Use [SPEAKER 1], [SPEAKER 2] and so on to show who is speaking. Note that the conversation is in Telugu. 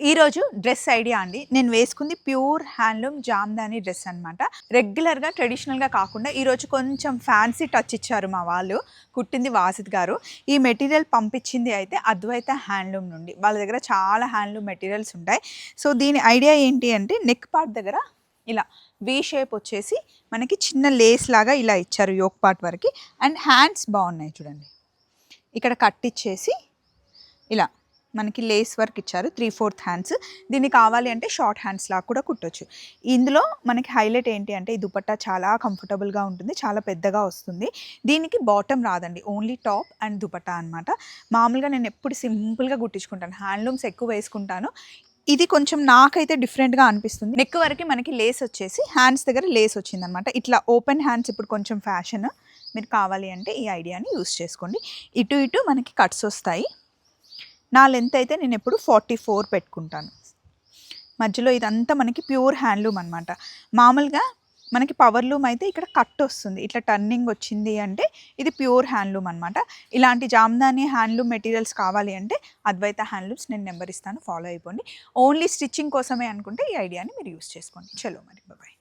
[SPEAKER 1] ఈరోజు డ్రెస్ ఐడియా అండి. నేను వేసుకుంది ప్యూర్ హ్యాండ్లూమ్ జామ్దాని డ్రెస్ అనమాట రెగ్యులర్గా ట్రెడిషనల్గా కాకుండా ఈరోజు కొంచెం ఫ్యాన్సీ టచ్ ఇచ్చారు మా వాళ్ళు. కుట్టింది వాసిత్ గారు. ఈ మెటీరియల్ పంపించింది అయితే అద్వైత హ్యాండ్లూమ్ నుండి. వాళ్ళ దగ్గర చాలా హ్యాండ్లూమ్ మెటీరియల్స్ ఉంటాయి. సో దీని ఐడియా ఏంటి అంటే నెక్ పార్ట్ దగ్గర ఇలా వీ షేప్ వచ్చేసి మనకి చిన్న లేస్ లాగా ఇలా ఇచ్చారు యోక్ పార్ట్ వరకు. అండ్ హ్యాండ్స్ బాగున్నాయి చూడండి. ఇక్కడ కట్ ఇచ్చేసి ఇలా మనకి లేస్ వర్క్ ఇచ్చారు త్రీ ఫోర్త్ హ్యాండ్స్ దీన్ని కావాలి అంటే షార్ట్ హ్యాండ్స్ లాగా కూడా కుట్టొచ్చు. ఇందులో మనకి హైలైట్ ఏంటి అంటే ఈ దుపట్టా చాలా కంఫర్టబుల్గా ఉంటుంది చాలా పెద్దగా వస్తుంది. దీనికి బాటమ్ రాదండి ఓన్లీ టాప్ అండ్ దుపట్టా అనమాట మామూలుగా నేను ఎప్పుడు సింపుల్గా కుట్టించుకుంటాను హ్యాండ్లూమ్స్ ఎక్కువ వేసుకుంటాను. ఇది కొంచెం నాకైతే డిఫరెంట్గా అనిపిస్తుంది. నెక్ వరకు మనకి లేస్ వచ్చేసి హ్యాండ్స్ దగ్గర లేస్ వచ్చిందనమాట ఇట్లా ఓపెన్ హ్యాండ్స్ ఇప్పుడు కొంచెం ఫ్యాషన్ మీరు కావాలి అంటే ఈ ఐడియాని యూస్ చేసుకోండి. ఇటు ఇటు మనకి కట్స్ వస్తాయి. నా లెంత్ అయితే నేను ఎప్పుడు ఫార్టీ ఫోర్ పెట్టుకుంటాను. మధ్యలో ఇదంతా మనకి ప్యూర్ హ్యాండ్లూమ్ అనమాట మామూలుగా మనకి పవర్ లూమ్ అయితే ఇక్కడ కట్ వస్తుంది. ఇట్లా టర్నింగ్ వచ్చింది అంటే ఇది ప్యూర్ హ్యాండ్లూమ్ అనమాట ఇలాంటి జామ్దాని హ్యాండ్లూమ్ మెటీరియల్స్ కావాలి అంటే అద్వైత హ్యాండ్లూమ్స్ నేను నెంబర్ ఇస్తాను ఫాలో అయిపోండి. ఓన్లీ స్టిచ్చింగ్ కోసమే అనుకుంటే ఈ ఐడియాని మీరు యూస్ చేసుకోండి. చలో మరి బాయ్